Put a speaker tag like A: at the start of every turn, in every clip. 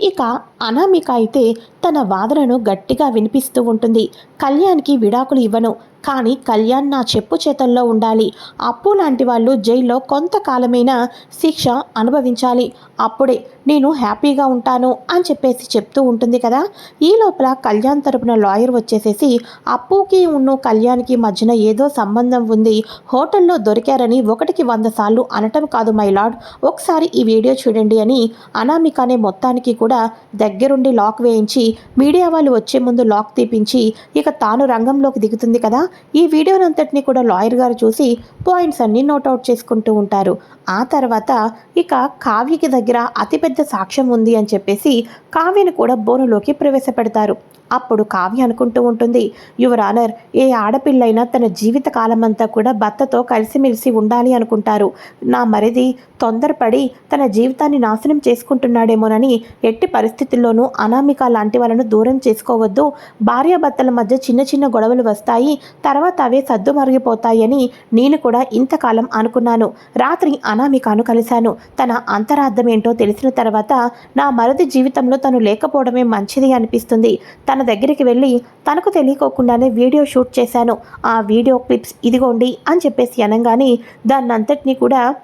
A: ఇక అనామిక అయితే తన వాదనను గట్టిగా వినిపిస్తూ ఉంటుంది. కళ్యాణ్కి విడాకులు ఇవ్వను. కానీ కళ్యాణ్ నా చెప్పు చేతల్లో ఉండాలి. అప్పు లాంటి వాళ్ళు జైల్లో కొంతకాలమైనా శిక్ష అనుభవించాలి. అప్పుడే నేను హ్యాపీగా ఉంటాను అని చెప్పేసి చెప్తూ ఉంటుంది కదా. ఈ లోపల కళ్యాణ్ తరపున లాయర్ వచ్చేసేసి అప్పుకి ఉన్న కళ్యాణ్కి మధ్యన ఏదో సంబంధం ఉంది. హోటల్లో దొరికారని ఒకటికి వంద సార్లు అనటం కాదు మై లార్డ్. ఒకసారి ఈ వీడియో చూడండి అని అనామికనే మొత్తానికి కూడా కూడా దగ్గరుండి లాక్ వేయించి మీడియా వాళ్ళు వచ్చే ముందు లాక్ తీపించి ఇక తాను రంగంలోకి దిగుతుంది కదా? ఈ వీడియోనంతటిని కూడా లాయర్ గారు చూసి పాయింట్స్ అన్ని నోట్అవుట్ చేసుకుంటూ ఉంటారు. ఆ తర్వాత ఇక కావ్యకి దగ్గర అతిపెద్ద సాక్ష్యం ఉంది అని చెప్పేసి కావ్యను కూడా బోనులోకి ప్రవేశపెడతారు. అప్పుడు కావ్య అనుకుంటూ ఉంటుంది యువర్ ఆనర్ ఏ ఆడపిల్లైనా తన జీవిత కాలమంతా కూడా భర్తతో కలిసిమెలిసి ఉండాలి అనుకుంటారు. నా మరిది తొందరపడి తన జీవితాన్ని నాశనం చేసుకుంటున్నాడేమోనని ఎట్టి పరిస్థితుల్లోనూ అనామిక లాంటి వాళ్ళను దూరం చేసుకోవద్దు. భార్యాభర్తల మధ్య చిన్న చిన్న గొడవలు వస్తాయి. తర్వాత అవే సద్దు మరిగిపోతాయని నేను కూడా ఇంతకాలం అనుకున్నాను. రాత్రి అనామికను కలిశాను. తన అంతరార్థం ఏంటో తెలిసిన తర్వాత నా మరిది జీవితంలో తను లేకపోవడమే మంచిది అనిపిస్తుంది. తన దగ్గరికి వెళ్ళి తనకు తెలియకోకుండానే వీడియో షూట్ చేశాను. ఆ వీడియో క్లిప్స్ ఇదిగోండి అని చెప్పేసి అనగానే దాన్నంతటినీ కూడా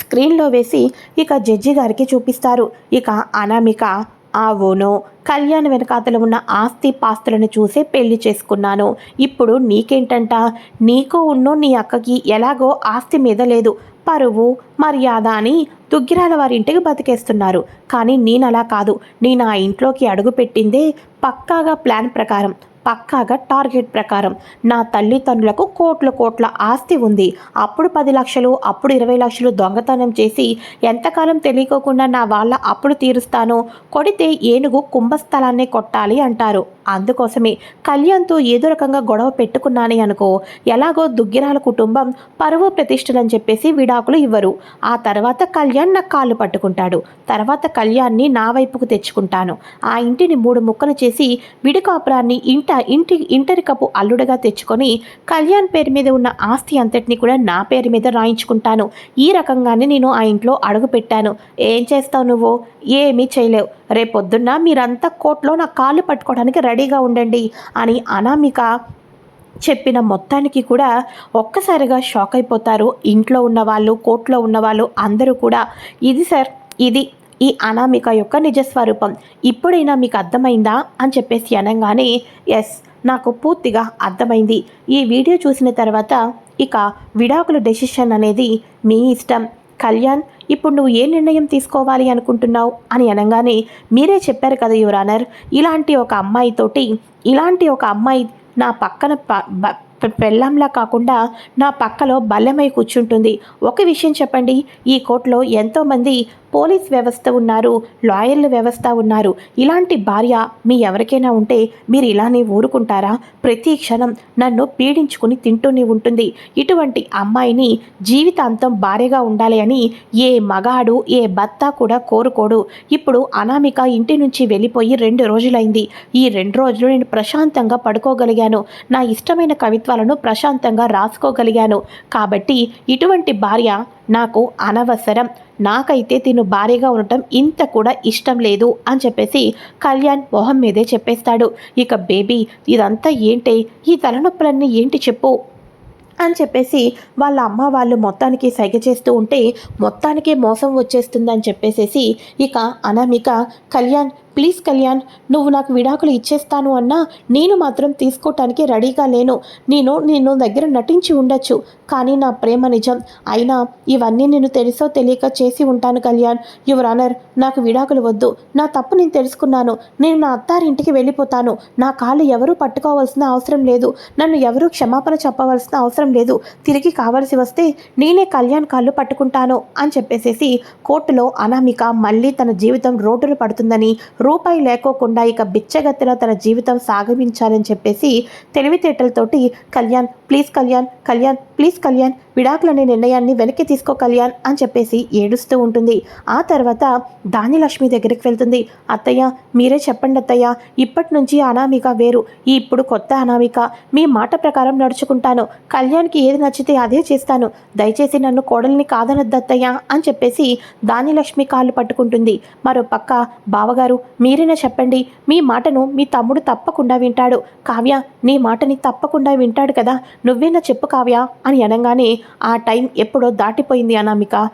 A: స్క్రీన్లో వేసి ఇక జడ్జి గారికి చూపిస్తారు. ఇక అనామిక ఆ ఓనో కళ్యాణ్ వెనకాతలు ఉన్న ఆస్తి పాస్తులను చూసే పెళ్ళి చేసుకున్నాను. ఇప్పుడు నీకేంటంట? నీకు ఉన్నో నీ అక్కకి ఎలాగో ఆస్తి మీద లేదు. పరువు మర్యాద అని దుగ్గిరాల వారి ఇంటికి బతికేస్తున్నారు. కానీ నేను అలా కాదు. నేను ఆ ఇంట్లోకి అడుగు పెట్టిందే పక్కాగా ప్లాన్ ప్రకారం. పక్కాగా టార్గెట్ ప్రకారం. నా తల్లిదండ్రులకు కోట్ల కోట్ల ఆస్తి ఉంది. అప్పుడు పది లక్షలు అప్పుడు ఇరవై లక్షలు దొంగతనం చేసి ఎంతకాలం తెలియకోకుండా నా వాళ్ళ అప్పుడు తీరుస్తాను. కొడితే ఏనుగు కుంభస్థలాన్ని కొట్టాలి అంటారు. అందుకోసమే కళ్యాణ్తో ఏదో రకంగా గొడవ పెట్టుకున్నానే అనుకో. ఎలాగో దుగ్గిరాల కుటుంబం పరువు ప్రతిష్టలని చెప్పేసి విడాకులు ఇవ్వరు. ఆ తర్వాత కళ్యాణ్ నా కాళ్ళు పట్టుకుంటాడు. తర్వాత కళ్యాణ్ని నా వైపుకు తెచ్చుకుంటాను. ఆ ఇంటిని మూడు ముక్కలు చేసి విడికాపురాన్ని ఇంట ఇంటి ఇంటరికపు అల్లుడగా తెచ్చుకొని కళ్యాణ్ పేరు మీద ఉన్న ఆస్తి అంతటిని కూడా నా పేరు మీద రాయించుకుంటాను. ఈ రకంగానే నేను ఆ ఇంట్లో అడుగు పెట్టాను. ఏం చేస్తావు నువ్వు? ఏమీ చేయలేవు. రేపొద్దున్న మీరంతా కోర్టులో నా కాళ్ళు పట్టుకోవడానికి రెడీగా ఉండండి అని అనామిక చెప్పిన మొత్తానికి కూడా ఒక్కసారిగా షాక్ అయిపోతారు. ఇంట్లో ఉన్నవాళ్ళు కోర్టులో ఉన్నవాళ్ళు అందరూ కూడా ఇది సార్ ఇది ఈ అనామిక యొక్క నిజస్వరూపం ఇప్పుడైనా మీకు అర్థమైందా? అని చెప్పేసి అనగానే ఎస్ నాకు పూర్తిగా అర్థమైంది. ఈ వీడియో చూసిన తర్వాత ఇక విడాకుల డెసిషన్ అనేది మీ ఇష్టం. కళ్యాణ్ ఇప్పుడు నువ్వు ఏ నిర్ణయం తీసుకోవాలి అనుకుంటున్నావు? అని అనగానే మీరే చెప్పారు కదా యువరానర్ ఇలాంటి ఒక అమ్మాయితోటి ఇలాంటి ఒక అమ్మాయి నా పక్కన పెళ్ళంలా కాకుండా నా పక్కలో బల్లెమై కూర్చుంటుంది. ఒక విషయం చెప్పండి. ఈ కోర్టులో ఎంతోమంది పోలీస్ వ్యవస్థ ఉన్నారు లాయర్ల వ్యవస్థ ఉన్నారు. ఇలాంటి భార్య మీ ఎవరికైనా ఉంటే మీరు ఇలానే ఊరుకుంటారా? ప్రతి క్షణం నన్ను పీడించుకుని తింటూనే ఉంటుంది. ఇటువంటి అమ్మాయిని జీవితాంతం భార్యగా ఉండాలి అని ఏ మగాడు ఏ భర్త కూడా కోరుకోడు. ఇప్పుడు అనామిక ఇంటి నుంచి వెళ్ళిపోయి రెండు రోజులైంది. ఈ రెండు రోజులు నేను ప్రశాంతంగా పడుకోగలిగాను. నా ఇష్టమైన కవిత్వాలను ప్రశాంతంగా రాసుకోగలిగాను. కాబట్టి ఇటువంటి భార్య నాకు అనవసరం. నాకైతే తిను భారీగా ఉండటం ఇంత కూడా ఇష్టం లేదు అని చెప్పేసి కళ్యాణ్ మొహం మీదే చెప్పేస్తాడు. ఇక బేబీ ఇదంతా ఏంటి? ఈ తలనొప్పులన్నీ ఏంటి చెప్పు? అని చెప్పేసి వాళ్ళ అమ్మ వాళ్ళు మొత్తానికి సైగ చేస్తూ ఉంటే మొత్తానికే మోసం వచ్చేస్తుందని చెప్పేసేసి ఇక అనామిక కళ్యాణ్ ప్లీజ్ కళ్యాణ్ నువ్వు నాకు విడాకులు ఇచ్చేస్తాను అన్నా నేను మాత్రం తీసుకోవటానికి రెడీగా లేను. నేను నేను దగ్గర నటించి ఉండొచ్చు కానీ నా ప్రేమ నిజం. అయినా ఇవన్నీ నేను తెలుసో తెలియక చేసి ఉంటాను కళ్యాణ్. యువర్ ఆనర్ నాకు విడాకులు వద్దు. నా తప్పు నేను తెలుసుకున్నాను. నేను నా అత్తారింటికి వెళ్ళిపోతాను. నా కాళ్ళు ఎవరూ పట్టుకోవాల్సిన అవసరం లేదు. నన్ను ఎవరూ క్షమాపణ చెప్పవలసిన అవసరం లేదు. తిరిగి కావలసి వస్తే నేనే కళ్యాణ్ కాళ్ళు పట్టుకుంటాను అని చెప్పేసేసి కోర్టులో అనామిక మళ్ళీ తన జీవితం రోడ్డులు పడుతుందని రూపాయి లేకోకుండా ఇక బిచ్చగత్తిలో తన జీవితం సాగమించాలని చెప్పేసి తెలివితేటలతోటి కళ్యాణ్ ప్లీజ్ కళ్యాణ్ కళ్యాణ్ ప్లీజ్ కళ్యాణ్ విడాకులనే నిర్ణయాన్ని వెనక్కి తీసుకో కళ్యాణ్ అని చెప్పేసి ఏడుస్తూ ఉంటుంది. ఆ తర్వాత దానిలక్ష్మి దగ్గరికి వెళ్తుంది. అత్తయ్య మీరే చెప్పండి అత్తయ్య ఇప్పటి నుంచి అనామిక వేరు. ఈ ఇప్పుడు కొత్త అనామిక. మీ మాట ప్రకారం నడుచుకుంటాను. కళ్యాణ్కి ఏది నచ్చితే అదే చేస్తాను. దయచేసి నన్ను కోడల్ని కాదనొద్దు అత్తయ్య అని చెప్పేసి దానిలక్ష్మి కాళ్ళు పట్టుకుంటుంది. మరో పక్క బావగారు మీరైనా చెప్పండి. మీ మాటను మీ తమ్ముడు తప్పకుండా వింటాడు. కావ్య నీ మాటని తప్పకుండా వింటాడు కదా. నువ్వేనా చెప్పు కావ్య అని అనగానే ఆ టైం ఎప్పుడో దాటిపోయింది అనామిక.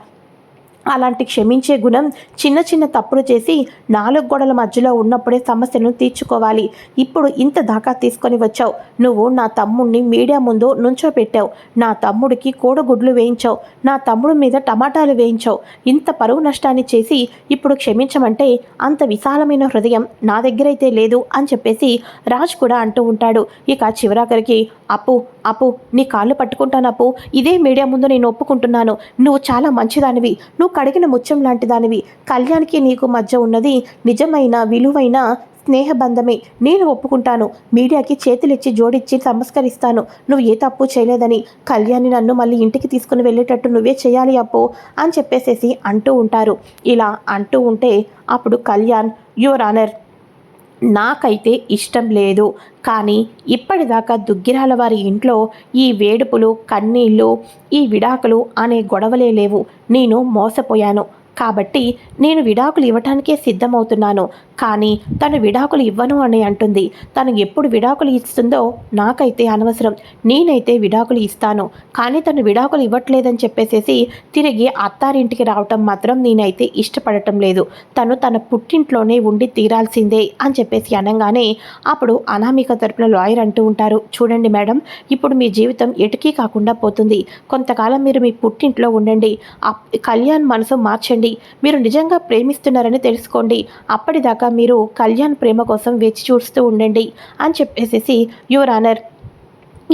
A: అలాంటి క్షమించే గుణం చిన్న చిన్న తప్పులు చేసి నాలుగు గోడల మధ్యలో ఉన్నప్పుడే సమస్యను తీర్చుకోవాలి. ఇప్పుడు ఇంత దాకా తీసుకొని వచ్చావు. నువ్వు నా తమ్ముడిని మీడియా ముందు నుంచోపెట్టావు. నా తమ్ముడికి కోడగుడ్లు వేయించావు. నా తమ్ముడి మీద టమాటాలు వేయించావు. ఇంత పరువు నష్టాన్ని చేసి ఇప్పుడు క్షమించమంటే అంత విశాలమైన హృదయం నా దగ్గరైతే లేదు అని చెప్పేసి రాజ్ కూడా అంటూ ఉంటాడు. ఇక చివరాఖరికి అప్పు అప్పు నీ కాళ్ళు పట్టుకుంటాను అప్పు. ఇదే మీడియా ముందు నేను ఒప్పుకుంటున్నాను. నువ్వు చాలా మంచిదానివి. నువ్వు కడిగిన ముత్యం లాంటి దానివి కళ్యాణ్కి నీకు మధ్య ఉన్నది నిజమైన విలువైన స్నేహబంధమే. నేను ఒప్పుకుంటాను. మీడియాకి చేతులిచ్చి జోడిచ్చి నమస్కరిస్తాను నువ్వు ఏ తప్పు చేయలేదని. కళ్యాణి నన్ను మళ్ళీ ఇంటికి తీసుకుని వెళ్ళేటట్టు నువ్వే చేయాలి అప్పు అని చెప్పేసేసి అంటూ ఉంటారు. ఇలా అంటూ ఉంటే అప్పుడు కళ్యాణ్ యువర్ ఆనర్ నాకైతే ఇష్టం లేదు. కానీ ఇప్పటిదాకా దుగ్గిరాల వారి ఇంట్లో ఈ వేడుపులు కన్నీళ్ళు ఈ విడాకులు అనే గొడవలే లేవు. నేను మోసపోయాను. కాబట్టి నేను విడాకులు ఇవ్వటానికే సిద్ధమవుతున్నాను. కానీ తను విడాకులు ఇవ్వను అని అంటుంది. తను ఎప్పుడు విడాకులు ఇస్తుందో నాకైతే అనవసరం. నేనైతే విడాకులు ఇస్తాను. కానీ తను విడాకులు ఇవ్వట్లేదని చెప్పేసేసి తిరిగి అత్తారింటికి రావటం మాత్రం నేనైతే ఇష్టపడటం లేదు. తను తన పుట్టింట్లోనే ఉండి తీరాల్సిందే అని చెప్పేసి అనగానే అప్పుడు అనామిక తరపున లాయర్ అంటూ ఉంటారు. చూడండి మేడం ఇప్పుడు మీ జీవితం ఎటుకీ కాకుండా పోతుంది. కొంతకాలం మీరు మీ పుట్టింట్లో ఉండండి. కళ్యాణ్ మనసు మార్చండి. మీరు నిజంగా ప్రేమిస్తున్నారని తెలుసుకోండి. అప్పటిదాకా మీరు కళ్యాణ్ ప్రేమ కోసం వేచి చూస్తూ ఉండండి అని చెప్పేసేసి యువర్ ఆనర్.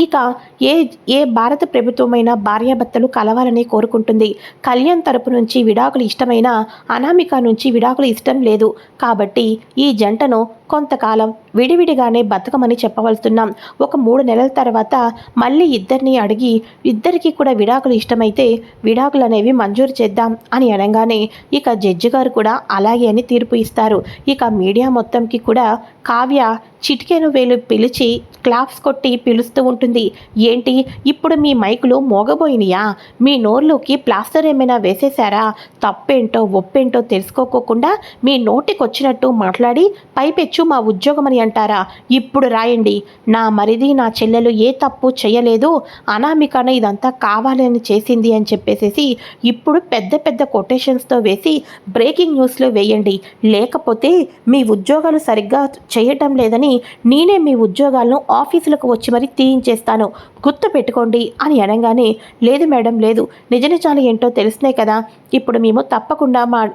A: ఇక ఏ ఏ భారత ప్రభుత్వమైన భార్యాభర్తలు కలవాలని కోరుకుంటుంది. కళ్యాణ్ తరపు నుంచి విడాకులు ఇష్టమైన అనామిక నుంచి విడాకులు ఇష్టం లేదు. కాబట్టి ఈ జంటను కొంతకాలం విడివిడిగానే బతకమని చెప్పవలుస్తున్నాం ఒక మూడు నెలల తర్వాత మళ్ళీ ఇద్దరిని అడిగి ఇద్దరికి కూడా విడాకులు ఇష్టమైతే విడాకులు అనేవి మంజూరు చేద్దాం అని అనగానే ఇక జడ్జి గారు కూడా అలాగే అని తీర్పు ఇస్తారు. ఇక మీడియా మొత్తంకి కూడా కావ్య చిటికెను వేలు పిలిచి క్లాప్స్ కొట్టి పిలుస్తూ ఉంటుంది. ఏంటి? ఇప్పుడు మీ మైకులు మోగబోయినాయా? మీ నోర్లోకి ప్లాస్టర్ ఏమైనా వేసేశారా? తప్పేంటో ఒప్పేంటో తెలుసుకోకోకుండా మీ నోటికొచ్చినట్టు మాట్లాడి పైపెచ్చు. మా ఉద్యోగం అని అంటారా? ఇప్పుడు రాయండి. నా మరిది నా చెల్లెలు ఏ తప్పు చేయలేదు. అనామికన ఇదంతా కావాలని చేసింది అని చెప్పేసేసి ఇప్పుడు పెద్ద పెద్ద కొటేషన్స్తో వేసి బ్రేకింగ్ న్యూస్లో వేయండి. లేకపోతే మీ ఉద్యోగాలు సరిగ్గా చేయటం లేదని నేనే మీ ఉద్యోగాలను ఆఫీసులకు వచ్చి మరి తీయించేస్తాను. గుర్తు పెట్టుకోండి అని అనగానే లేదు మేడం లేదు. నిజ నిజాలు ఏంటో తెలిసినాయి కదా. ఇప్పుడు మేము తప్పకుండా మా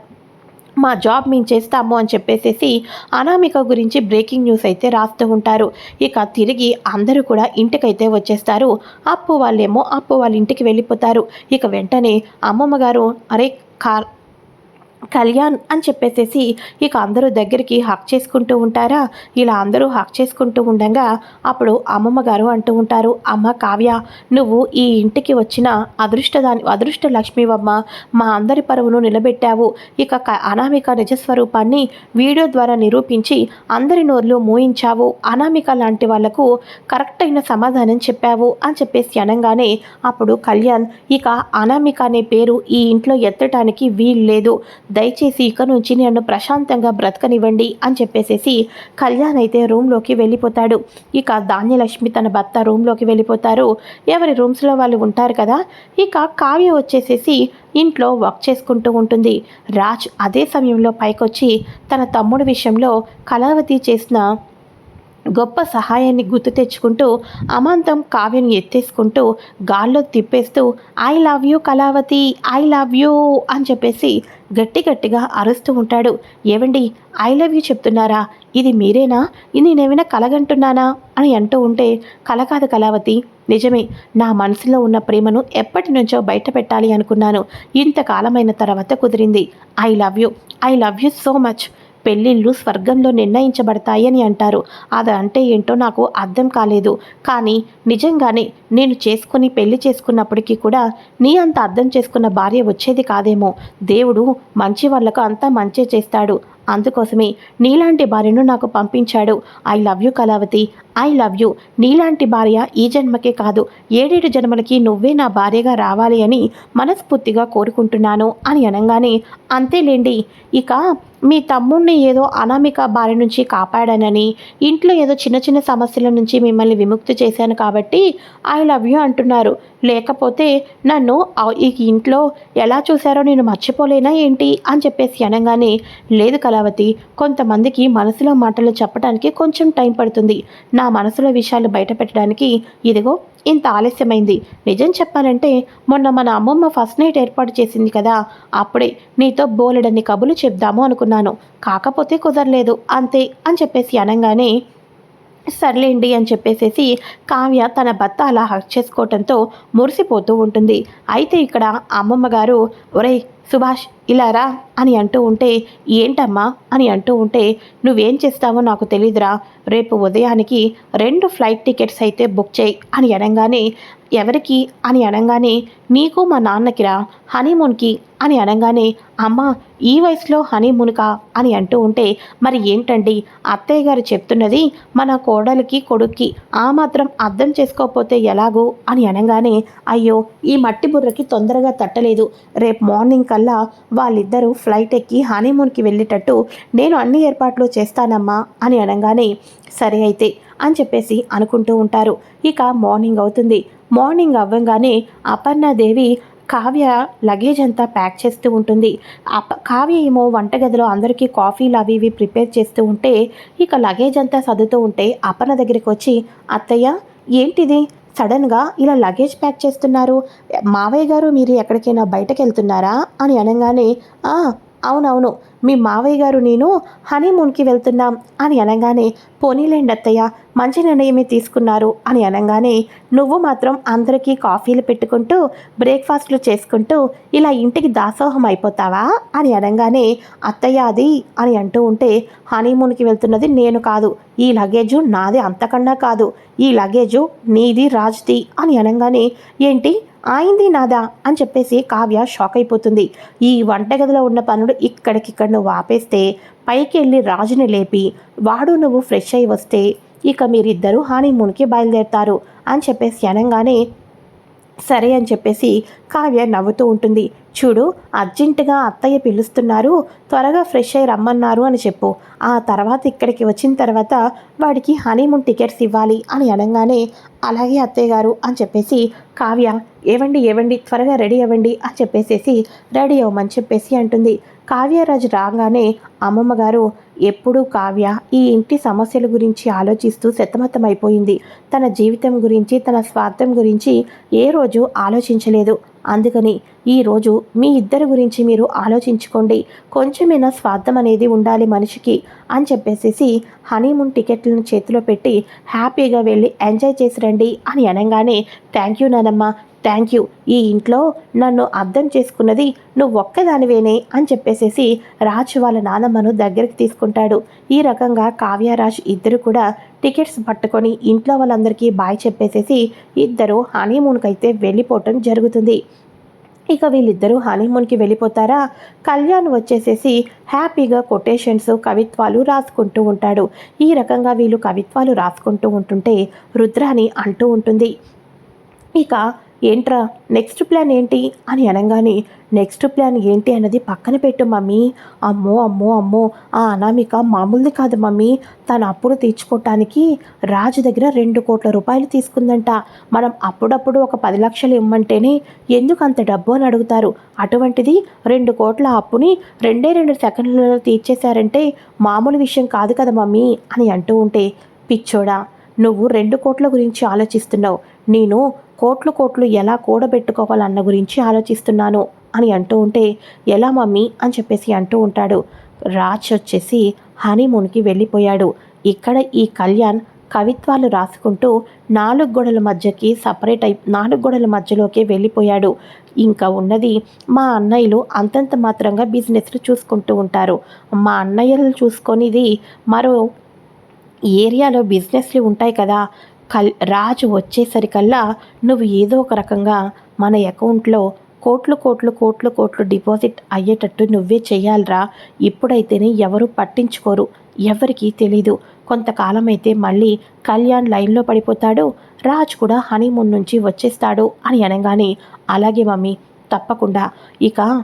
A: మా జాబ్ మేము చేస్తాము అని చెప్పేసేసి అనామిక గురించి బ్రేకింగ్ న్యూస్ అయితే రాస్తూ ఉంటారు. ఇక తిరిగి అందరూ కూడా ఇంటికైతే వచ్చేస్తారు. అప్పు వాళ్ళేమో అప్పు వాళ్ళ ఇంటికి వెళ్ళిపోతారు. ఇక వెంటనే అమ్మమ్మ గారు అరే కార్ కళ్యాణ్ అని చెప్పేసేసి ఇక అందరూ దగ్గరికి హక్ చేసుకుంటూ ఉంటారా? ఇలా అందరూ హక్ చేసుకుంటూ ఉండగా అప్పుడు అమ్మమ్మ గారు అంటూ ఉంటారు అమ్మ కావ్య నువ్వు ఈ ఇంటికి వచ్చిన అదృష్టదాని అదృష్ట లక్ష్మీవమ్మ మా అందరి పరువును నిలబెట్టావు. ఇక అనామిక నిజస్వరూపాన్ని వీడియో ద్వారా నిరూపించి అందరి నోర్లు మోయించావు. అనామిక లాంటి వాళ్ళకు కరెక్ట్ అయిన సమాధానం చెప్పావు అని చెప్పేసి అనగానే అప్పుడు కళ్యాణ్ ఇక అనామిక అనే పేరు ఈ ఇంట్లో ఎత్తటానికి వీలు లేదు దయచేసి ఇక నుంచి నన్ను ప్రశాంతంగా బ్రతకనివ్వండి అని చెప్పేసేసి కళ్యాణ్ అయితే రూమ్లోకి వెళ్ళిపోతాడు. ఇక ధాన్యలక్ష్మి తన భర్త రూమ్లోకి వెళ్ళిపోతారు. ఎవరి రూమ్స్లో వాళ్ళు ఉంటారు కదా? ఇక కావ్య వచ్చేసేసి ఇంట్లో వర్క్ చేసుకుంటూ ఉంటుంది. రాజ్ అదే సమయంలో పైకొచ్చి తన తమ్ముడి విషయంలో కళావతి చేసిన గొప్ప సహాయాన్ని గుర్తు తెచ్చుకుంటూ అమాంతం కావ్యను ఎత్తేసుకుంటూ గాల్లో తిప్పేస్తూ I love you Kalavathi I love you అని చెప్పేసి గట్టి గట్టిగా అరుస్తూ ఉంటాడు. ఏవండి ఐ లవ్ యూ చెప్తున్నారా? ఇది మీరేనా? నేనేమైనా కలగంటున్నానా? అని అంటూ ఉంటే కల కాదు కళావతి నిజమే నా మనసులో ఉన్న ప్రేమను ఎప్పటి నుంచో బయట పెట్టాలి అనుకున్నాను. ఇంతకాలమైన తర్వాత కుదిరింది. I love you I love you so much పెళ్ళిళ్ళు స్వర్గంలో నిర్ణయించబడతాయని అంటారు. అది అంటే ఏంటో నాకు అర్థం కాలేదు. కానీ నిజంగానే నేను చేసుకుని పెళ్ళి చేసుకున్నప్పటికీ కూడా నీ అంత అర్థం చేసుకున్న భార్య వచ్చేది కాదేమో. దేవుడు మంచి వాళ్ళకు అంతా మంచి చేస్తాడు. అందుకోసమే నీలాంటి భార్యను నాకు పంపించాడు. I love you Kalavathi. I love you. నీలాంటి భార్య ఈ జన్మకే కాదు. ఏడేడు జన్మలకి నువ్వే నా భార్యగా రావాలి అని మనస్ఫూర్తిగా కోరుకుంటున్నాను అని అనగానే అంతేలేండి. ఇక మీ తమ్ముణ్ణి ఏదో అనామిక బారి నుంచి కాపాడానని ఇంట్లో ఏదో చిన్న చిన్న సమస్యల నుంచి మిమ్మల్ని విముక్తి చేశాను కాబట్టి ఐ లవ్ యూ అంటున్నారు. లేకపోతే నన్ను ఈ ఇంట్లో ఎలా చూశారో నేను మర్చిపోలేనా ఏంటి అని చెప్పేసి అనగానే లేదు కళావతి కొంతమందికి మనసులో మాటలు చెప్పడానికి కొంచెం టైం పడుతుంది. నా మనసులో విషయాలు బయట పెట్టడానికి ఇదిగో ఇంత ఆలస్యమైంది. నిజం చెప్పాలంటే మొన్న మన అమ్మమ్మ ఫస్ట్ నైట్ ఏర్పాటు చేసింది కదా అప్పుడే నీతో బోలెడన్ని కబులు చెప్దాము అనుకున్నాను. కాకపోతే కుదరలేదు అంతే అని చెప్పేసి అనగానే సర్లేండి అని చెప్పేసేసి కావ్య తన భర్త అలా హక్ చేసుకోవటంతో మురిసిపోతూ ఉంటుంది. అయితే ఇక్కడ అమ్మమ్మ గారు ఒరే సుభాష్ ఇలా రా అని అంటూ ఉంటే ఏంటమ్మా? అని అంటూ ఉంటే నువ్వేం చేస్తావో నాకు తెలీదురా. రేపు ఉదయానికి రెండు ఫ్లైట్ టికెట్స్ అయితే బుక్ చేయి అని అనగానే ఎవరికి? అని అనగానే నీకు మా నాన్నకిరా హనీమూన్కి అని అనగానే అమ్మ ఈ వయసులో హనీమూన్కా? అని అంటూ ఉంటే మరి ఏంటండి? అత్తయ్య గారు చెప్తున్నది మన కోడలికి కొడుక్కి ఆ మాత్రం అర్థం చేసుకోకపోతే ఎలాగో? అని అనగానే అయ్యో ఈ మట్టి బుర్రకి తొందరగా తట్టలేదు. రేపు మార్నింగ్ కల్లా వాళ్ళిద్దరూ ఫ్లైట్ ఎక్కి హనీమూన్కి వెళ్ళేటట్టు నేను అన్ని ఏర్పాట్లు చేస్తానమ్మా అని అనగానే సరే అయితే అని చెప్పేసి అనుకుంటూ ఉంటారు. ఇక మార్నింగ్ అవుతుంది. మార్నింగ్ అవ్వగానే అపర్ణాదేవి కావ్య లగేజ్ అంతా ప్యాక్ చేస్తూ ఉంటుంది. కావ్య ఏమో వంటగదిలో అందరికీ కాఫీలు అవి ఇవి ప్రిపేర్ చేస్తూ ఉంటే ఇక లగేజ్ అంతా సర్దుతూ ఉంటే అపర్ణ దగ్గరికి వచ్చి అత్తయ్య ఏంటిది? సడన్గా ఇలా లగేజ్ ప్యాక్ చేస్తున్నారు. మావయ్య గారు మీరు ఎక్కడికైనా బయటకు వెళ్తున్నారా అని అనగానే అవునవును. మీ మావయ్య గారు నేను హనీమూన్కి వెళ్తున్నాం అని అనగానే పోనీలేండి అత్తయ్య మంచి నిర్ణయమే తీసుకున్నారు అని అనగానే నువ్వు మాత్రం అందరికీ కాఫీలు పెట్టుకుంటూ బ్రేక్ఫాస్ట్లు చేసుకుంటూ ఇలా ఇంటికి దాసోహం అయిపోతావా? అని అనగానే అత్తయ్య అది అని అంటూ ఉంటే హనీమూన్కి వెళ్తున్నది నేను కాదు ఈ లగేజు నాది అంతకన్నా కాదు ఈ లగేజు నీది రాజ్ది అని అనగానే ఏంటి? ఆయింది నాదా? అని చెప్పేసి కావ్య షాక్ అయిపోతుంది. ఈ వంటగదిలో ఉన్న పనులు ఇక్కడికిక్కడ నువ్వు ఆపేస్తే పైకి వెళ్ళి రాజుని లేపి వాడు నువ్వు ఫ్రెష్ అయి వస్తే ఇక మీరిద్దరూ హానీమూన్కి బయలుదేరుతారు అని చెప్పేసి అనగానే సరే అని చెప్పేసి కావ్య నవ్వుతూ ఉంటుంది. చూడు అర్జెంటుగా అత్తయ్య పిలుస్తున్నారు. త్వరగా ఫ్రెష్ అయ్యి రమ్మన్నారు అని చెప్పు. ఆ తర్వాత ఇక్కడికి వచ్చిన తర్వాత వాడికి హనీమూన్ టికెట్స్ ఇవ్వాలి అని అనగానే అలాగే అత్తయ్య గారు అని చెప్పేసి కావ్య ఏవండి ఏవండి త్వరగా రెడీ అవ్వండి అని చెప్పేసేసి రెడీ అవ్వమని చెప్పేసి అంటుంది. కావ్యరాజు రాగానే అమ్మమ్మ గారు ఎప్పుడూ కావ్య ఈ ఇంటి సమస్యల గురించి ఆలోచిస్తూ సతమతమైపోయింది. తన జీవితం గురించి తన స్వార్థం గురించి ఏ రోజు ఆలోచించలేదు. అందుకని ఈరోజు మీ ఇద్దరి గురించి మీరు ఆలోచించుకోండి. కొంచెమైనా స్వార్థం అనేది ఉండాలి మనిషికి అని చెప్పేసేసి హనీమూన్ టికెట్లను చేతిలో పెట్టి హ్యాపీగా వెళ్ళి ఎంజాయ్ చేసి రండి అని అనగానే థ్యాంక్ యూ నానమ్మ థ్యాంక్ యూ. ఈ ఇంట్లో నన్ను అర్థం చేసుకున్నది నువ్వు ఒక్కదానివేనే అని చెప్పేసేసి రాజ్ వాళ్ళ నానమ్మను దగ్గరికి తీసుకుంటాడు. ఈ రకంగా కావ్యరాజ్ ఇద్దరు కూడా టికెట్స్ పట్టుకొని ఇంట్లో వాళ్ళందరికీ బాయ్ చెప్పేసేసి ఇద్దరు హనీమూన్కి అయితే వెళ్ళిపోవటం జరుగుతుంది. ఇక వీళ్ళిద్దరూ హనీమూన్కి వెళ్ళిపోతారా? కళ్యాణ్ వచ్చేసేసి హ్యాపీగా కొటేషన్స్ కవిత్వాలు రాసుకుంటూ ఉంటాడు. ఈ రకంగా వీళ్ళు కవిత్వాలు రాసుకుంటూ ఉంటుంటే రుద్రాని అంటూ ఉంటుంది. ఇక ఏంట్రా నెక్స్ట్ ప్లాన్ ఏంటి? అని అనగానే నెక్స్ట్ ప్లాన్ ఏంటి అన్నది పక్కన పెట్టు మమ్మీ. అమ్మో అమ్మో అమ్మో ఆ అనామిక మామూలుది కాదు మమ్మీ. తను అప్పుడు తీర్చుకోవటానికి రాజు దగ్గర రెండు కోట్ల రూపాయలు తీసుకుందంట. మనం అప్పుడప్పుడు ఒక పది లక్షలు ఇమ్మంటేనే ఎందుకు అంత డబ్బు అని అడుగుతారు? అటువంటిది రెండు కోట్ల అప్పుని రెండే రెండు సెకండ్లలో తీర్చేశారంటే మామూలు విషయం కాదు కదా మమ్మీ అని అంటూ ఉంటే పిచ్చోడా నువ్వు రెండు కోట్ల గురించి ఆలోచిస్తున్నావు. నేను కోట్లు కోట్లు ఎలా కూడబెట్టుకోవాలన్న గురించి ఆలోచిస్తున్నాను అని అంటూ ఉంటే ఎలా మమ్మీ? అని చెప్పేసి అంటూ ఉంటాడు. రాజ్ వచ్చేసి హనీమూన్కి వెళ్ళిపోయాడు. ఇక్కడ ఈ కళ్యాణ్ కవిత్వాలు రాసుకుంటూ నాలుగు గోడల మధ్యకి సపరేట్ అయి నాలుగు గోడల మధ్యలోకి వెళ్ళిపోయాడు. ఇంకా ఉన్నది మా అన్నయ్యలు అంతంత మాత్రంగా బిజినెస్లు చూసుకుంటూ ఉంటారు. మా అన్నయ్యలు చూసుకొనిది మరో ఏరియాలో బిజినెస్లు ఉంటాయి కదా కల్ రాజు వచ్చేసరికల్లా నువ్వు ఏదో ఒక రకంగా మన అకౌంట్లో కోట్లు కోట్లు కోట్లు కోట్లు డిపాజిట్ అయ్యేటట్టు నువ్వే చేయాలరా. ఇప్పుడైతేనే ఎవరు పట్టించుకోరు. ఎవరికీ తెలీదు. కొంతకాలం అయితే మళ్ళీ కళ్యాణ్ లైన్లో పడిపోతాడు. రాజ్ కూడా హనీమూన్ నుంచి వచ్చేస్తాడు అని అనగానే అలాగే మమ్మీ తప్పకుండా. ఇక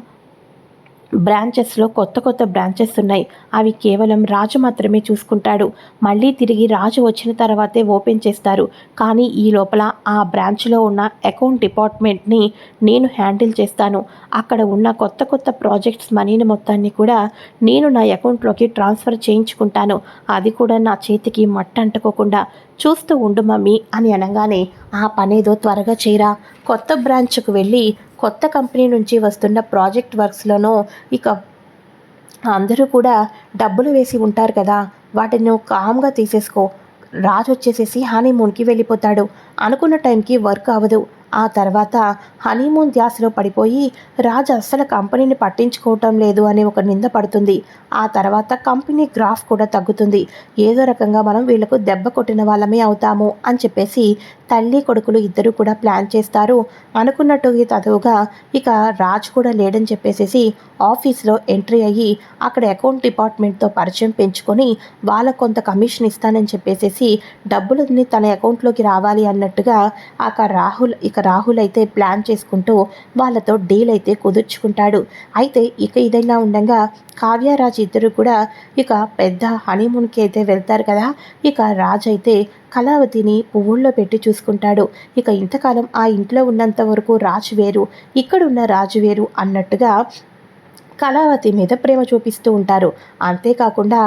A: బ్రాంచెస్లో కొత్త కొత్త బ్రాంచెస్ ఉన్నాయి. అవి కేవలం రాజు మాత్రమే చూసుకుంటాడు. మళ్ళీ తిరిగి రాజు వచ్చిన తర్వాతే ఓపెన్ చేస్తారు. కానీ ఈ లోపల ఆ బ్రాంచ్లో ఉన్న అకౌంట్ డిపార్ట్మెంట్ని నేను హ్యాండిల్ చేస్తాను. అక్కడ ఉన్న కొత్త కొత్త ప్రాజెక్ట్స్ మనీని మొత్తాన్ని కూడా నేను నా అకౌంట్లోకి ట్రాన్స్ఫర్ చేయించుకుంటాను. అది కూడా నా చేతికి మట్ట అంటుకోకుండా చూస్తూ ఉండు మమ్మీ అని అనగానే ఆ పనేదో త్వరగా చేయరా. కొత్త బ్రాంచ్కు వెళ్ళి కొత్త కంపెనీ నుంచి వస్తున్న ప్రాజెక్ట్ వర్క్స్లోనూ ఇక అందరూ కూడా డబ్బులు వేసి ఉంటారు కదా వాటిని నువ్వు కామ్గా తీసేసుకో. రాజు వచ్చేసేసి హనీమూన్కి వెళ్ళిపోతాడు. అనుకున్న టైంకి వర్క్ అవ్వదు. ఆ తర్వాత హనీమూన్ ధ్యాసలో పడిపోయి రాజు అస్సలు కంపెనీని పట్టించుకోవటం లేదు అని ఒక నింద పడుతుంది. ఆ తర్వాత కంపెనీ గ్రాఫ్ కూడా తగ్గుతుంది. ఏదో రకంగా మనం వీళ్ళకు దెబ్బ కొట్టిన వాళ్ళమే అవుతాము అని చెప్పేసి తల్లి కొడుకులు ఇద్దరు కూడా ప్లాన్ చేస్తారు. అనుకున్నట్టు తదువుగా ఇక రాజ్ కూడా లేడని చెప్పేసేసి ఆఫీస్లో ఎంట్రీ అయ్యి అక్కడ అకౌంట్ డిపార్ట్మెంట్తో పరిచయం పెంచుకొని వాళ్ళకు కొంత కమిషన్ ఇస్తానని చెప్పేసేసి డబ్బులని తన అకౌంట్లోకి రావాలి అన్నట్టుగా అక్కడ రాహుల్ ఇక రాహుల్ అయితే ప్లాన్ చేసుకుంటూ వాళ్ళతో డీల్ అయితే కుదుర్చుకుంటాడు. అయితే ఇక ఇదైనా ఉండగా కావ్యరాజ్ ఇద్దరు కూడా ఇక పెద్ద హనీమూన్కి అయితే వెళ్తారు కదా. ఇక రాజ్ అయితే కళావతిని పువ్వుల్లో పెట్టి చూసుకుంటాడు. ఇక ఇంతకాలం ఆ ఇంట్లో ఉన్నంత వరకు రాజు వేరు ఇక్కడున్న రాజు వేరు అన్నట్టుగా కళావతి మీద ప్రేమ చూపిస్తూ ఉంటారు. అంతేకాకుండా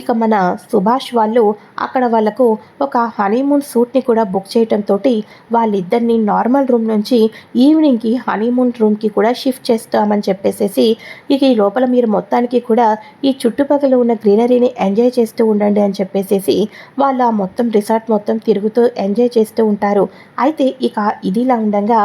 A: ఇక మన సుభాష్ వాళ్ళు అక్కడ వాళ్ళకు ఒక హనీమూన్ సూట్ని కూడా బుక్ చేయటంతో వాళ్ళిద్దరిని నార్మల్ రూమ్ నుంచి ఈవినింగ్కి హనీమూన్ రూమ్కి కూడా షిఫ్ట్ చేస్తామని చెప్పేసేసి ఇక ఈ లోపల మీరు మొత్తానికి కూడా ఈ చుట్టుపక్కల ఉన్న గ్రీనరీని ఎంజాయ్ చేస్తూ ఉండండి అని చెప్పేసేసి వాళ్ళు ఆ మొత్తం రిసార్ట్ మొత్తం తిరుగుతూ ఎంజాయ్ చేస్తూ ఉంటారు. అయితే ఇక ఇదిలా ఉండగా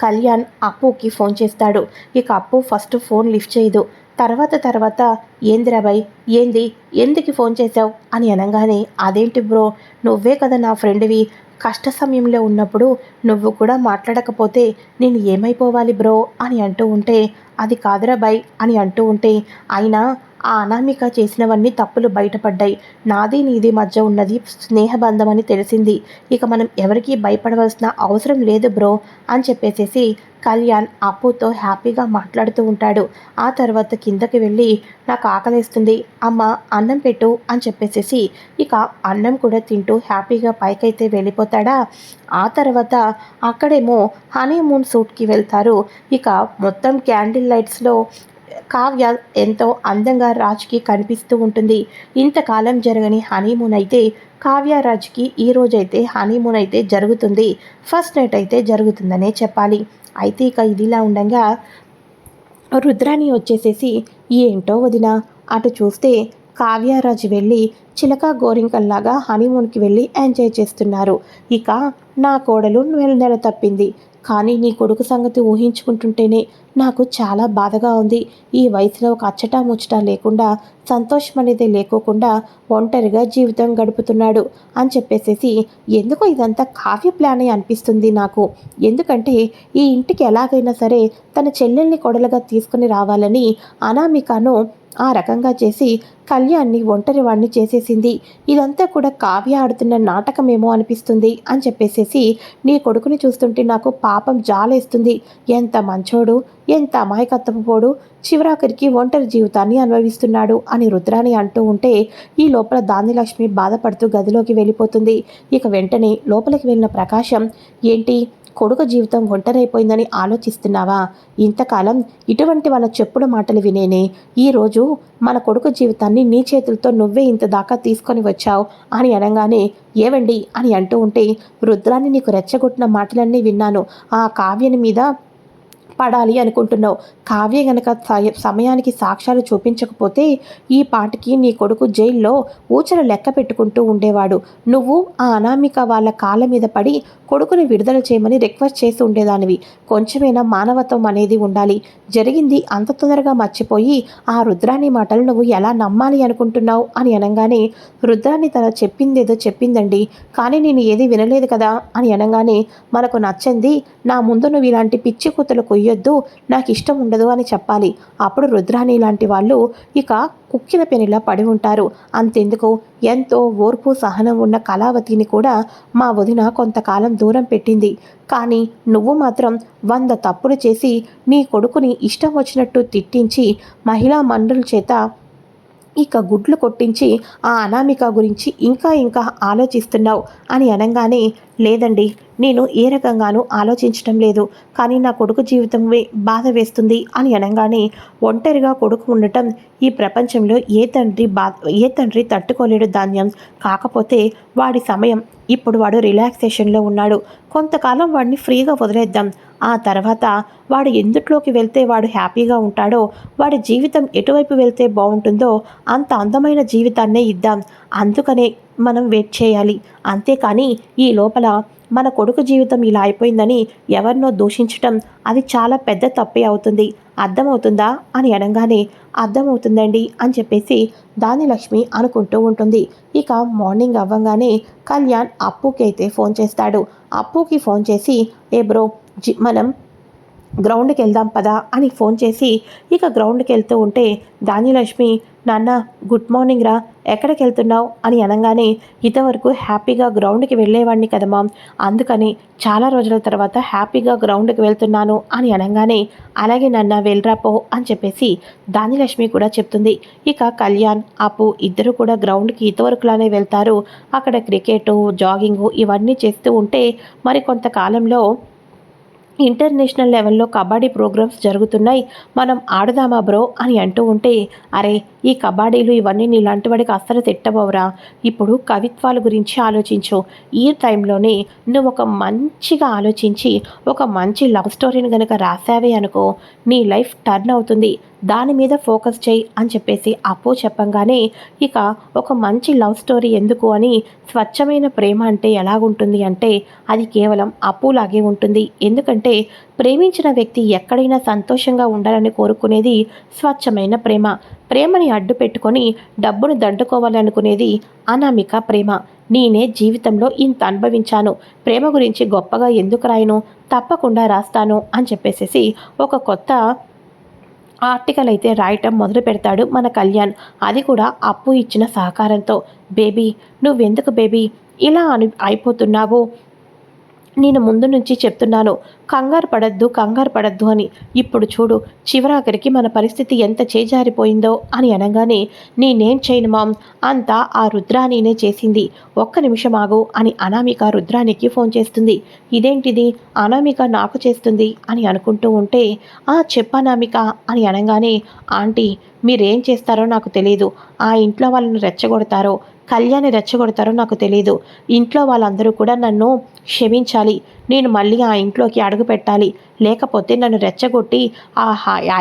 A: కళ్యాణ్ అప్పుకి ఫోన్ చేస్తాడు. ఇక అప్పు ఫస్ట్ ఫోన్ లిఫ్ట్ చేయదు. తర్వాత తర్వాత ఏందిరాబాయ్ ఏంది? ఎందుకు ఫోన్ చేశావు? అని అనగానే అదేంటి బ్రో? నువ్వే కదా నా ఫ్రెండ్వి. కష్ట సమయంలో ఉన్నప్పుడు నువ్వు కూడా మాట్లాడకపోతే నేను ఏమైపోవాలి బ్రో? అని అంటూ ఉంటే అది కాదురా బాయ్ అని అంటూ ఉంటే అయినా ఆ అనామిక చేసినవన్నీ తప్పులు బయటపడ్డాయి. నాది నీది మధ్య ఉన్నది స్నేహబంధం అని తెలిసింది. ఇక మనం ఎవరికీ భయపడవలసిన అవసరం లేదు బ్రో అని చెప్పేసేసి కళ్యాణ్ అప్పుతో హ్యాపీగా మాట్లాడుతూ ఉంటాడు. ఆ తర్వాత కిందకి వెళ్ళి నాకు ఆకలిస్తుంది అమ్మ అన్నం పెట్టు అని చెప్పేసేసి ఇక అన్నం కూడా తింటూ హ్యాపీగా పైకైతే వెళ్ళిపోతాడా? ఆ తర్వాత అక్కడేమో హనీమూన్ సూట్కి వెళ్తారు. ఇక మొత్తం క్యాండిల్ లైట్స్లో కావ్య ఎంతో అందంగా రాజ్కి కనిపిస్తూ ఉంటుంది. ఇంతకాలం జరగని హనీమూన్ అయితే కావ్య రాజ్కి ఈ రోజైతే హనీమూన్ అయితే జరుగుతుంది. ఫస్ట్ నైట్ అయితే జరుగుతుందనే చెప్పాలి. అయితే ఇక ఇదిలా ఉండగా రుద్రాణి వచ్చేసేసి ఏంటో వదిన అటు చూస్తే కావ్యరాజు వెళ్ళి చిలక గోరింకల్లాగా హనీమూన్కి వెళ్ళి ఎంజాయ్ చేస్తున్నారు. ఇక నా కోడలు నెల తప్పింది. కానీ నీ కొడుకు సంగతి ఊహించుకుంటుంటేనే నాకు చాలా బాధగా ఉంది. ఈ వయసులో ఒక అచ్చటా ముచ్చటా లేకుండా సంతోషం అనేది లేకోకుండా ఒంటరిగా జీవితం గడుపుతున్నాడు అని చెప్పేసేసి ఎందుకో ఇదంతా కావ్య ప్లానే అనిపిస్తుంది నాకు. ఎందుకంటే ఈ ఇంటికి ఎలాగైనా సరే తన చెల్లెల్ని కొడలుగా తీసుకుని రావాలని అనామికను ఆ రకంగా చేసి కళ్యాణ్ని ఒంటరి వాడిని చేసేసింది. ఇదంతా కూడా కావ్య ఆడుతున్న నాటకమేమో అనిపిస్తుంది అని చెప్పేసేసి నీ కొడుకుని చూస్తుంటే నాకు పాపం జాలేస్తుంది. ఎంత మంచోడు ఎంత అమాయకత్వపు పోడు చివరాఖరికి ఒంటరి జీవితాన్ని అనుభవిస్తున్నాడు అని రుద్రాని అంటూ ఉంటే ఈ లోపల దానిలక్ష్మి బాధపడుతూ గదిలోకి వెళ్ళిపోతుంది. ఇక వెంటనే లోపలికి వెళ్ళిన ప్రకాశం ఏంటి కొడుకు జీవితం ఒంటరైపోయిందని ఆలోచిస్తున్నావా? ఇంతకాలం ఇటువంటి వాళ్ళ చెప్పుడు మాటలు వినేనే. ఈరోజు మన కొడుకు జీవితాన్ని నీ చేతులతో నువ్వే ఇంత దాకా తీసుకొని వచ్చావు అని అనగానే ఏవండి? అని అంటూ ఉంటే రుద్రాన్ని నీకు రెచ్చగొట్టిన మాటలన్నీ విన్నాను. ఆ కావ్యని మీద పడాలి అనుకుంటున్నావు. కావ్య గనక సమయానికి సాక్ష్యాలు చూపించకపోతే ఈ పాటికి నీ కొడుకు జైల్లో ఊచలు లెక్క పెట్టుకుంటూ ఉండేవాడు. నువ్వు ఆ అనామిక వాళ్ళ కాళ్ళ మీద పడి కొడుకుని విడుదల చేయమని రిక్వెస్ట్ చేసి ఉండేదానివి. కొంచెమైనా మానవత్వం అనేది ఉండాలి. జరిగింది అంత తొందరగా మర్చిపోయి ఆ రుద్రాని మాటలు నువ్వు ఎలా నమ్మాలి అనుకుంటున్నావు అని అనగానే రుద్రాన్ని తన చెప్పిందేదో చెప్పిందండి. కానీ నేను ఏది వినలేదు కదా అని అనగానే మనకు నచ్చింది నా ముందు నువ్వు ఇలాంటి పిచ్చి కూతలు చెయ్యొద్దు నాకు ఇష్టం ఉండదు అని చెప్పాలి. అప్పుడు రుద్రాణి లాంటి వాళ్ళు ఇక కుక్కిన పెనిలా పడి ఉంటారు. అంతెందుకు? ఎంతో ఓర్పు సహనం ఉన్న కళావతిని కూడా మా వదిన కొంతకాలం దూరం పెట్టింది. కానీ నువ్వు మాత్రం వంద తప్పులు చేసి నీ కొడుకుని ఇష్టం వచ్చినట్టు తిట్టించి మహిళా మండలి చేత ఇక గుడ్లు కొట్టించి ఆ అనామిక గురించి ఇంకా ఇంకా ఆలోచిస్తున్నావు అని అనగానే లేదండి నేను ఏ రకంగానూ ఆలోచించటం లేదు కానీ నా కొడుకు జీవితం బాధ వేస్తుంది అని అనగానే ఒంటరిగా కొడుకు ఉండటం ఈ ప్రపంచంలో ఏ తండ్రి బా ఏ తండ్రి తట్టుకోలేడు ధాన్యం. కాకపోతే వాడి సమయం ఇప్పుడు వాడు రిలాక్సేషన్లో ఉన్నాడు. కొంతకాలం వాడిని ఫ్రీగా వదిలేద్దాం. ఆ తర్వాత వాడు ఎందుట్లోకి వెళ్తే వాడు హ్యాపీగా ఉంటాడో వాడి జీవితం ఎటువైపు వెళ్తే బాగుంటుందో అంత అందమైన జీవితాన్నే ఇద్దాం. అందుకనే మనం వెయిట్ చేయాలి. అంతేకాని ఈ లోపల మన కొడుకు జీవితం ఇలా అయిపోయిందని ఎవరినో దూషించటం అది చాలా పెద్ద తప్పే అవుతుంది. అర్థమవుతుందా? అని అనగానే అర్థమవుతుందండి అని చెప్పేసి దాని లక్ష్మి అనుకుంటూ ఉంటుంది. ఇక మార్నింగ్ అవ్వగానే కళ్యాణ్ అప్పుకి అయితే ఫోన్ చేస్తాడు. అప్పుకి ఫోన్ చేసి ఏ బ్రో మనం గ్రౌండ్కి వెళ్దాం పదా అని ఫోన్ చేసి ఇక గ్రౌండ్కి వెళ్తూ ఉంటే ధాన్యలక్ష్మి నాన్న గుడ్ మార్నింగ్ రా. ఎక్కడికి వెళ్తున్నావు? అని అనగానే ఇంతవరకు హ్యాపీగా గ్రౌండ్కి వెళ్ళేవాడిని కదా మామ్. అందుకని చాలా రోజుల తర్వాత హ్యాపీగా గ్రౌండ్కి వెళ్తున్నాను అని అనగానే అలాగే నాన్న వెళ్ళరాపో అని చెప్పేసి దానిలక్ష్మి కూడా చెప్తుంది. ఇక కళ్యాణ్ అప్పు ఇద్దరు కూడా గ్రౌండ్కి ఇంతవరకులానే వెళ్తారు. అక్కడ క్రికెట్ జాగింగు ఇవన్నీ చేస్తూ ఉంటే మరి కొంతకాలంలో ఇంటర్నేషనల్ లెవెల్లో కబడ్డీ ప్రోగ్రామ్స్ జరుగుతున్నాయి. మనం ఆడదామా బ్రో? అని అంటూ ఉంటే అరే ఈ కబడ్డీలు ఇవన్నీ నీలాంటి వాడికి అస్సలు తిట్టబోవరా. ఇప్పుడు కవిత్వాల గురించి ఆలోచించు. ఈ టైంలోనే నువ్వు ఒక మంచిగా ఆలోచించి ఒక మంచి లవ్ స్టోరీని కనుక రాసావే అనుకో నీ లైఫ్ టర్న్ అవుతుంది. దాని మీద ఫోకస్ చేయి అని చెప్పేసి అప్పు చెప్పంగానే ఇక ఒక మంచి లవ్ స్టోరీ ఎందుకు అని స్వచ్ఛమైన ప్రేమ అంటే ఎలాగుంటుంది అంటే అది కేవలం అప్పులాగే ఉంటుంది. ఎందుకంటే ప్రేమించిన వ్యక్తి ఎక్కడైనా సంతోషంగా ఉండాలని కోరుకునేది స్వచ్ఛమైన ప్రేమ. ప్రేమని అడ్డు పెట్టుకొని డబ్బును దండుకోవాలనుకునేది అనామిక ప్రేమ. నేనే జీవితంలో ఇంత అనుభవించాను. ప్రేమ గురించి గొప్పగా ఎందుకు రాయను? తప్పకుండా రాస్తాను అని చెప్పేసేసి ఒక కొత్త ఆర్టికల్ అయితే రాయటం మొదలు పెడతాడు మన కళ్యాణ్. అది కూడా అప్పు ఇచ్చిన సహకారంతో. బేబీ నువ్వెందుకు బేబీ? ఇలా అని అయిపోతున్నావు. నేను ముందు నుంచి చెప్తున్నాను కంగారు పడద్దు కంగారు పడద్దు అని. ఇప్పుడు చూడు చివరాఖరికి మన పరిస్థితి ఎంత చేజారిపోయిందో అని అనగానే నేనేం చేయను మామ్ అంతా ఆ రుద్రాణినే చేసింది. ఒక్క నిమిషం ఆగు అని అనామిక రుద్రానికి ఫోన్ చేస్తుంది. ఇదేంటిది? అనామిక నాకు చేస్తుంది అని అనుకుంటూ ఉంటే ఆ చెప్పనామిక అని అనగానే ఆంటీ మీరేం చేస్తారో నాకు తెలియదు ఆ ఇంట్లో వాళ్ళని రెచ్చగొడతారో కళ్యాణి రెచ్చగొడతారో నాకు తెలియదు ఇంట్లో వాళ్ళందరూ కూడా నన్ను క్షమించాలి. నేను మళ్ళీ ఆ ఇంట్లోకి అడుగు పెట్టాలి. లేకపోతే నన్ను రెచ్చగొట్టి ఆ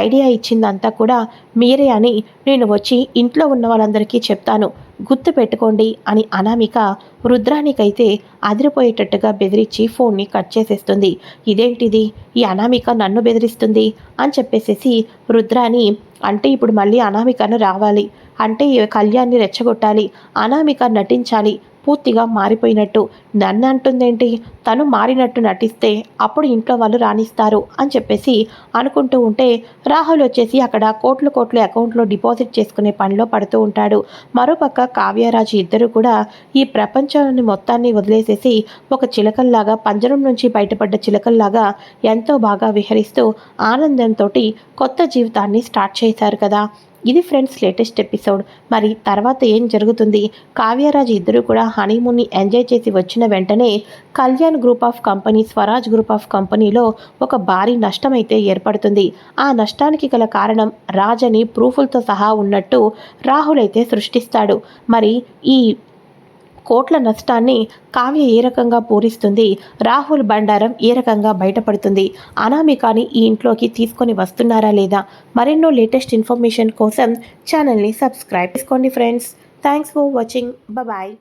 A: ఐడియా ఇచ్చిందంతా కూడా మీరే అని నేను వచ్చి ఇంట్లో ఉన్న వాళ్ళందరికీ చెప్తాను. గుర్తు పెట్టుకోండి అని అనామిక రుద్రానికైతే అదిరిపోయేటట్టుగా బెదిరించి ఫోన్ని కట్ చేసేస్తుంది. ఇదేంటిది? ఈ అనామిక నన్ను బెదిరిస్తుంది అని చెప్పేసేసి రుద్రాని అంటే ఇప్పుడు మళ్ళీ అనామికను రావాలి. అంటే కళ్యాణ్ని రెచ్చగొట్టాలి అనామిక నటించాలి పూర్తిగా మారిపోయినట్టు. నన్ను అంటుందేంటి? తను మారినట్టు నటిస్తే అప్పుడు ఇంట్లో వాళ్ళు రాణిస్తారు అని చెప్పేసి అనుకుంటూ ఉంటే రాహుల్ వచ్చేసి అక్కడ కోట్లు కోట్లు అకౌంట్లో డిపాజిట్ చేసుకునే పనిలో పడుతూ ఉంటాడు. మరోపక్క కావ్యరాజు ఇద్దరు కూడా ఈ ప్రపంచాన్ని మొత్తాన్ని వదిలేసేసి ఒక చిలకల్లాగా పంజరం నుంచి బయటపడ్డ చిలకల్లాగా ఎంతో బాగా విహరిస్తూ ఆనందంతో కొత్త జీవితాన్ని స్టార్ట్ చేశారు కదా. ఇది ఫ్రెండ్స్ లేటెస్ట్ ఎపిసోడ్. మరి తర్వాత ఏం జరుగుతుంది? కావ్యరాజ్ ఇద్దరు కూడా హనీమూన్ని ఎంజాయ్ చేసి వచ్చిన వెంటనే Kalyan group of company Swaraj group of కంపెనీలో ఒక భారీ నష్టమైతే ఏర్పడుతుంది. ఆ నష్టానికి గల కారణం రాజని ప్రూఫులతో సహా ఉన్నట్టు రాహుల్ అయితే సృష్టిస్తాడు. మరి ఈ కోట్ల నష్టాన్ని కావ్య ఏ రకంగా పూరిస్తుంది? రాహుల్ బండారం ఏ రకంగా బయటపడుతుంది? అనామికాని ఈ ఇంట్లోకి తీసుకొని వస్తున్నారా లేదా? మరెన్నో లేటెస్ట్ ఇన్ఫర్మేషన్ కోసం ఛానల్ని సబ్స్క్రైబ్ చేసుకోండి friends. Thanks for watching. Bye